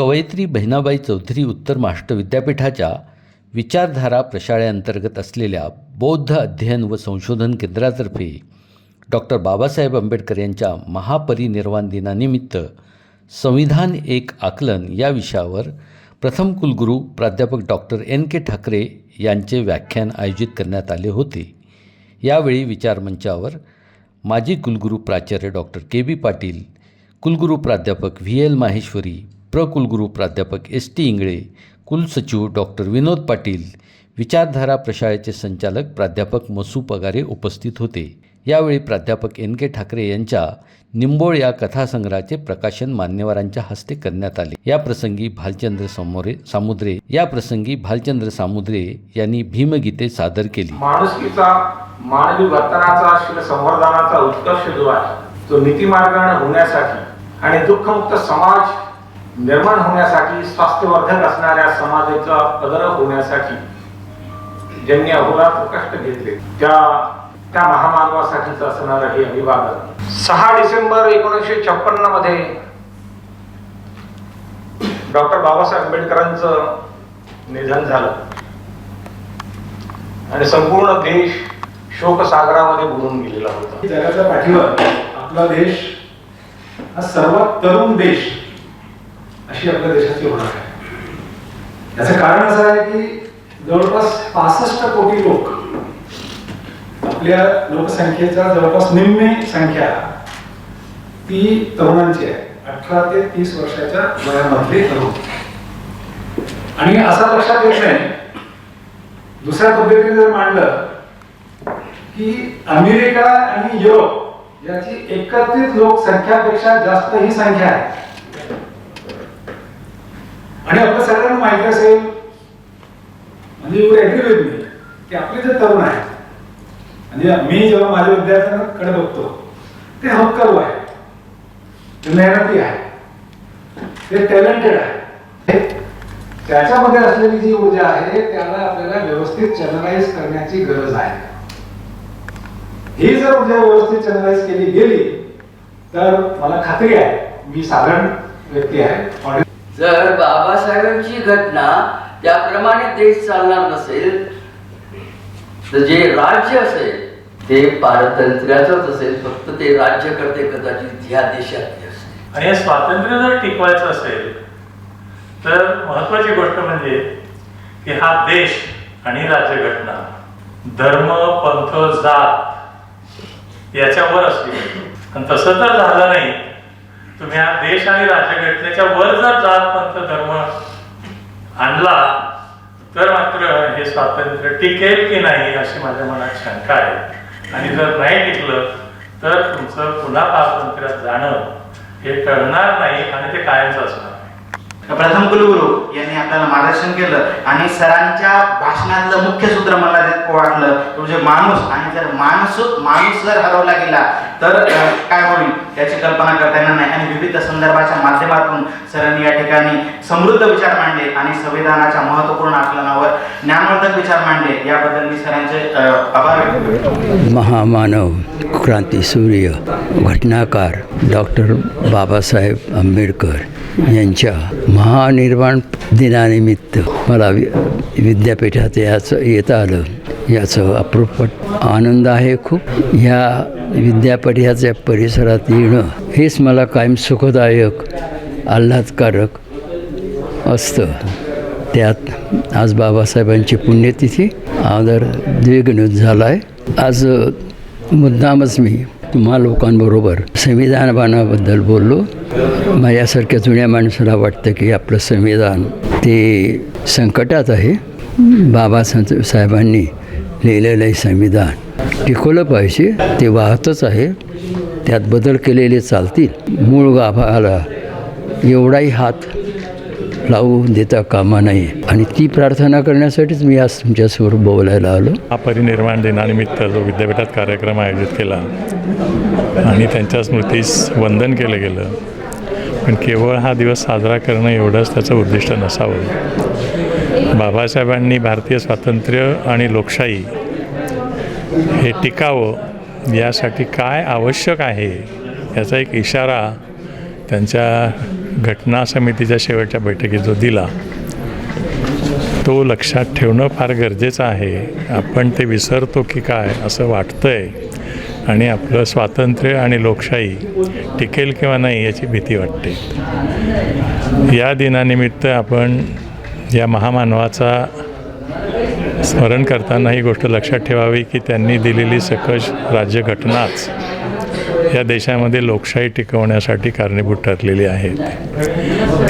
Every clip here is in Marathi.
कवयित्री बहिणाबाई चौधरी उत्तर महाराष्ट्र विद्यापीठाच्या विचारधारा प्रशाळेअंतर्गत असलेल्या बौद्ध अध्ययन व संशोधन केंद्रातर्फे डॉक्टर बाबासाहेब आंबेडकर यांच्या महापरिनिर्वाण दिनानिमित्त संविधान एक आकलन या विषयावर प्रथम कुलगुरू प्राध्यापक डॉक्टर एन के ठाकरे यांचे व्याख्यान आयोजित करण्यात आले होते. यावेळी विचारमंचावर माजी कुलगुरू प्राचार्य डॉक्टर के बी पाटील कुलगुरू प्राध्यापक व्ही एल माहेश्वरी प्रकुलगुरू प्राध्यापक एस टी इंगळे कुलसचिव डॉक्टर विनोद पाटील विचारधारा प्रशाळेचे संचालक प्राध्यापक मसू पगारे उपस्थित होते. यावेळी प्राध्यापक एन के ठाकरे यांच्या निंबोळ या कथासंग्रहाचे प्रकाशन मान्यवरांच्या हस्ते करण्यात आले. या प्रसंगी भालचंद्र समोरे सामुद्रे या प्रसंगी भालचंद्र सामुद्रे यांनी भीमगीते सादर केली. माणुसकीचा मानवी वर्तनाचा संवर्धनाचा उत्कर्ष जो आहे तो नीतिमार्गाने होण्यासाठी आणि दुःखमुक्त समाज निर्माण होण्यासाठी स्वास्थ्यवर्धक असणाऱ्या समाजाचा पदर होण्यासाठी ज्यांनी अहोरात्र कष्ट घेतले त्या त्या महामानवासाठीच असणार हे अभिवादन. सहा डिसेंबर एकोणीसशे छप्पन्नमध्ये डॉक्टर बाबासाहेब आंबेडकरांचं निधन झालं. आणि संपूर्ण देश शोकसागरामध्ये बुडून गेलेला होता. जगाच्या पाठीवर आपला देश हा सर्वात तरुण देश अशी आपल्या देशाची ओळख आहे. याचं कारण असं आहे की जवळपास पासष्ट कोटी लोक आपल्या लोकसंख्येचा जवळपास निम्मे संख्या ती तरुणांची आहे. अठरा ते तीस वर्षाच्या वयामधले तरुण. आणि असा लक्षात येत नाही दुसऱ्या पद्धतीने जर मांडलं की अमेरिका आणि युरोप याची एकत्रित लोकसंख्यापेक्षा जास्त ही संख्या आहे. आणि आपल्या सगळ्यांना माहिती असेल. म्हणजे यू ऍग्री विथ मी की आपले जे तरुण आहेत. म्हणजे मी जेव्हा माझ्या विद्यार्थ्यांकडे बघतो ते हक्करू आहे ते मेहनती आहे ते टॅलेंटेड आहे त्याच्यामध्ये असलेली जी ऊर्जा आहे त्याला आपल्याला व्यवस्थित चॅनलाइज करण्याची गरज आहे. ही जर ऊर्जा व्यवस्थित चॅनलाइज केली गेली तर मला खात्री आहे मी साधारण व्यक्ती आहे. जर बाबासाहेबांची घटना त्याप्रमाणे देश चालणार नसेल तर जे राज्य असेल ते पारतंत्र्याचंच असेल. फक्त ते राज्य करते कदाचित ह्या देशात आणि हे स्वातंत्र्य जर टिकवायचं असेल तर महत्वाची गोष्ट म्हणजे की हा देश आणि राज्यघटना धर्म पंथ जात याच्यावर असली आणि तसं तर झालं नाही. तुम्ही हा देश आणि राज्यघटनेच्या वर जर जात पंथ धर्म आणला तर मात्र हे स्वातंत्र्य टिकेल की नाही अशी माझ्या मनात शंका आहे. आणि जर नाही टिकलं तर तुमचं पुन्हा स्वातंत्र्यात जाणं हे टळणार नाही आणि ते कायमच असणार प्रथम कुलगुरू यांनी आपल्याला मार्गदर्शन केलं आणि सरांच्या भाषणातलं मुख्य सूत्र मला वाटलं म्हणजे माणूस. आणि जर माणूस माणूस जर हरवला गेला तर काय होईल? याची कल्पना करता येणार नाही. आणि विविध संदर्भाच्या माध्यमातून सरांनी या ठिकाणी समृद्ध विचार मांडले आणि संविधानाच्या महत्त्वपूर्ण आकलनावर ज्ञानवर्धक विचार मांडले. याबद्दल मी सरांचे आभार व्यक्त करतो. महामानव क्रांतीसूर्य घटनाकार डॉक्टर बाबासाहेब आंबेडकर यांच्या महानिर्वाण दिनानिमित्त मला वि विद्यापीठात याचं येता आलं. याचं अप्रूपट आनंद आहे खूप. ह्या विद्यापीठाच्या परिसरात येणं हेच मला कायम सुखदायक आल्हादकारक असतं. त्यात आज बाबासाहेबांची पुण्यतिथी आदर द्विगुणित झाला आहे आज मुद्दामच मी तुम्हा लोकांबरोबर संविधानबानाबद्दल बोललो. माझ्यासारख्या जुन्या माणसाला वाटतं की आपलं संविधान ते संकटात आहे. बाबा साहेबांनी लिहिलेलं आहे संविधान. टिकवलं पाहिजे ते वाहतच आहे. त्यात बदल केलेले चालतील. मूळ गाभाला एवढाही हात लावू देता कामा नाही आणि ती प्रार्थना करण्यासाठीच मी आज तुमच्यासमोर बोलायला आलो. हा परिनिर्माण दिनानिमित्त जो विद्यापीठात कार्यक्रम आयोजित केला आणि त्यांच्या स्मृतीस वंदन केलं गेलं. पण केवळ हा दिवस साजरा करणं एवढंच त्याचं उद्दिष्ट नसावं. बाबासाहेबांनी भारतीय स्वातंत्र्य आणि लोकशाही हे टिकावं यासाठी काय आवश्यक आहे याचा एक इशारा त्यांच्या घटना समितीच्या शेवटच्या बैठकीत जो दिला तो लक्षात ठेवणं फार गरजेचं आहे. आपण ते विसरतो की काय असं वाटतं आहे आणि आपलं स्वातंत्र्य आणि लोकशाही टिकेल किंवा नाही याची भीती वाटते. या दिनानिमित्त आपण या महामानवाचा स्मरण करताना ही गोष्ट लक्षात ठेवावी की त्यांनी दिलेली सकस राज्यघटनाच या देशामध्ये लोकशाही टिकवण्यासाठी कारणीभूत ठरलेली आहे.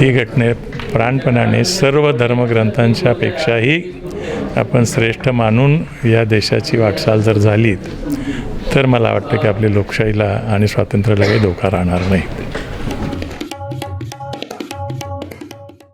ती घटने प्राणपणाने सर्व धर्मग्रंथांच्या पेक्षाही आपण श्रेष्ठ मानून या देशाची वाटचाल जर झाली तर मला वाटतं की आपली लोकशाहीला आणि स्वातंत्र्याला काही धोका राहणार नाही.